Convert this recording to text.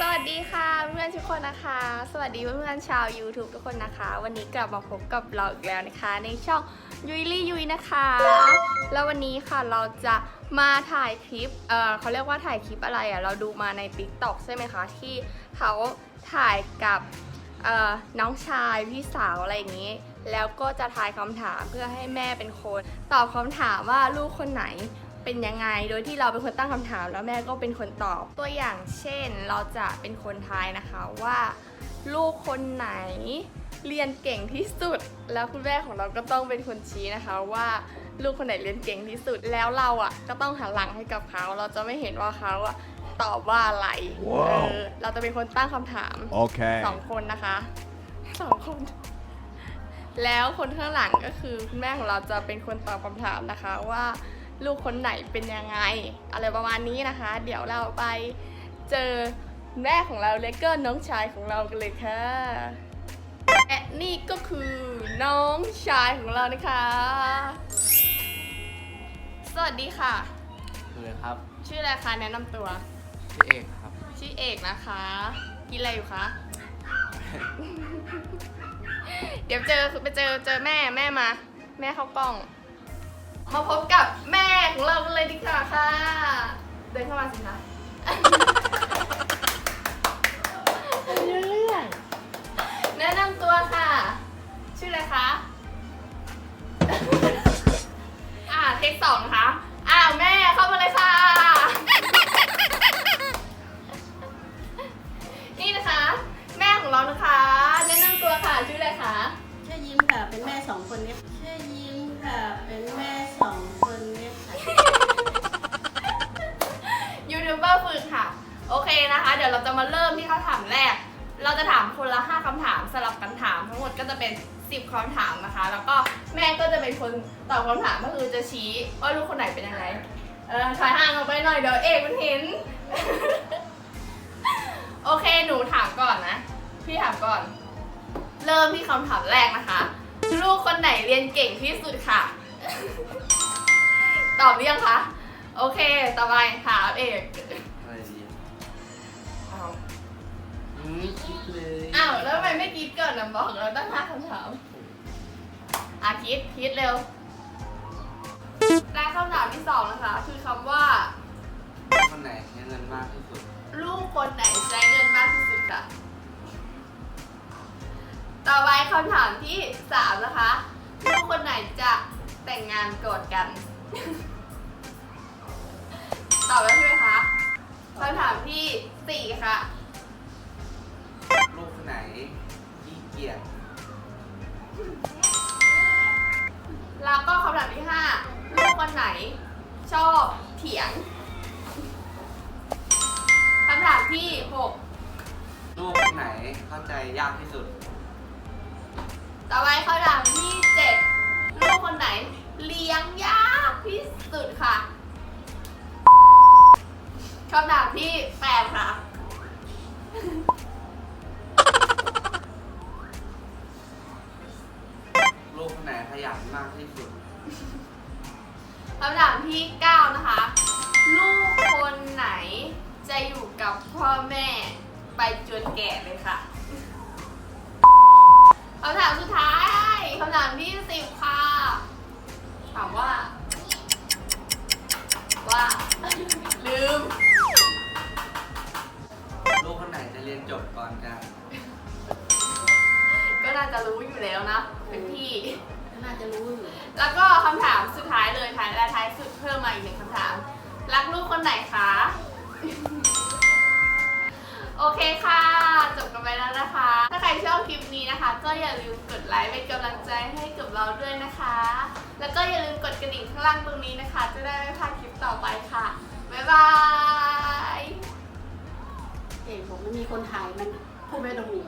สวัสดีค่ะเพื่อนทุกคนนะคะ สวัสดีเพื่อนๆชาว YouTube ทุกคนนะคะ วันนี้กลับมาพบกับเราอีกแล้วนะคะ ในช่องยุยลี่ยุยนะคะ แล้ววันนี้ค่ะเราจะมาถ่ายคลิปเออเขาเรียกว่าถ่ายคลิปอะไรอะ่ะเราดูมาใน t ิ k t o k ใช่ไหมคะ ที่เขาถ่ายกับเออน้องชายพี่สาวอะไรอย่างนี้ แล้วก็จะทายคำถามเพื่อให้แม่เป็นคน ตอบคำถามว่าลูกคนไหน เป็นยังไง โดยที่เราเป็นคนตั้งคำถามแล้วแม่ก็เป็นคนตอบ ตัวอย่างเช่นเราจะเป็นคนทายนะคะว่า ลูกคนไหนเรียนเก่งที่สุด แล้วคุณแม่ของเราก็ต้องเป็นคนชี้นะคะว่าลูกคนไหนเรียนเก่งที่สุด แล้วเราอะก็ต้องหันหลังให้กับเขา เราจะไม่เห็นว่าเขาอะตอบว่าอะไรว้าวเออเราจะเป็นคนตั้งคำถาม Okay. สองคนนะคะสองคน แล้วคนข้างหลังก็คือคุณแม่ของเราจะเป็นคนตอบคำถามนะคะว่า ลูกคนไหนเป็นยังไง อะไรประมาณนี้นะคะ เดี๋ยวเราไปเจอแม่ของเราเลเกอร์น้องชายของเรากันเลยค่ะและนี่ก็คือน้องชายของเรานะคะ สวัสดีค่ะเลยครับชื่ออะไรคะแนะนำตัวพี่เอกครับ ชื่อเอกนะคะ กินอะไรอยู่คะ เดี๋ยวเจอไปเจอเจอแม่แม่มา แม่เข้ากล้อง มาพบกับแม่ของเรากันเลยดีกว่าค่ะ เดินเข้ามาสิคะเรื่องแนะนำตัวค่ะ ชื่ออะไรคะ อ่าเทคสองนะคะอ้าวแม่เข้ามาเลยค่ะ นี่นะคะ แม่ของเรานะคะ แนะนำตัวค่ะ ชื่ออะไรคะ ชื่อยิ้มค่ะ เป็นแม่สองคนเนี้ชื่อ ดี๋ยวเราจะมาเริ่มที่คำถามแรก เราจะถามคนละ 5คำถามสลับกันถามทั้งหมดก็จะเป็น 10คำถามนะคะ แล้วก็แม่ก็จะเป็นคนตอบคำถามก็คือจะชี้ว่าลูกคนไหนเป็นยังไงเออถอยห่างออกไปหน่อยเดี๋ยวเอกมันเห็น โอเคหนูถามก่อนนะ พี่ถามก่อน เริ่มที่คำถามแรกนะคะ ลูกคนไหนเรียนเก่งที่สุดค่ะ ตอบหรือยังคะ โอเค ต่อไปถามเอก คิดเลยอ้าวแล้วทำไมไม่คิดก่อนนะบอกเราตั้งห้าคำถามอะคิดคิดเร็วและคำถามที่สองนะคะ คือคำว่า คนไหนใช้เงินมากที่สุดลูกคนไหนใช้เงินมากที่สุดค่ะต่อไปคำถามที่สามนะคะ ลูกคนไหนจะแต่งงานก่อนกัน ตอบแล้วใช่ไหมคะคำถามที่สี่ค่ะลูกคนไหน ขี้เกียจแล้วก็คำถามที่ห้าลูกคนไหน ชอบเถียงคำถามที่หกลูกคนไหนเข้าใจยากที่สุด ต่อไปคำถามที่เจ็ดลูกคนไหน เลี้ยงยากที่สุดค่ะคำถามที่แปดค่ะ กคนไหนขยันมากที่สุด คำถามที่เก้านะคะ ลูกคนไหนจะอยู่กับพ่อแม่ไปจนแก่เลยค่ะคำถามสุดท้ายคำถามที่สิบค่ะ ถามว่า ว่า ลืม ลูกคนไหนจะเรียนจบก่อนกันก็น่า จะรู้อยู่แล้วนะ เป็นพี่น่าจะรู้อยู่ แล้วก็คำถามสุดท้ายเลยท้ายและท้ายสุดเพิ่มมาอีกหนึ่งคำถาม รักลูกคนไหนคะ โอเคค่ะ จบกันไปแล้วนะคะ ถ้าใครชอบคลิปนี้นะคะ ก็อย่าลืมกดไลค์เป็นกำลังใจให้กับเราด้วยนะคะ แล้วก็อย่าลืมกดกระดิ่งข้างล่างตรงนี้นะคะ จะได้ไม่พลาดคลิปต่อไปค่ะ บ๊ายบายเอกผมไม่มีคนถ่ายมันพูดไม่ตรงนี้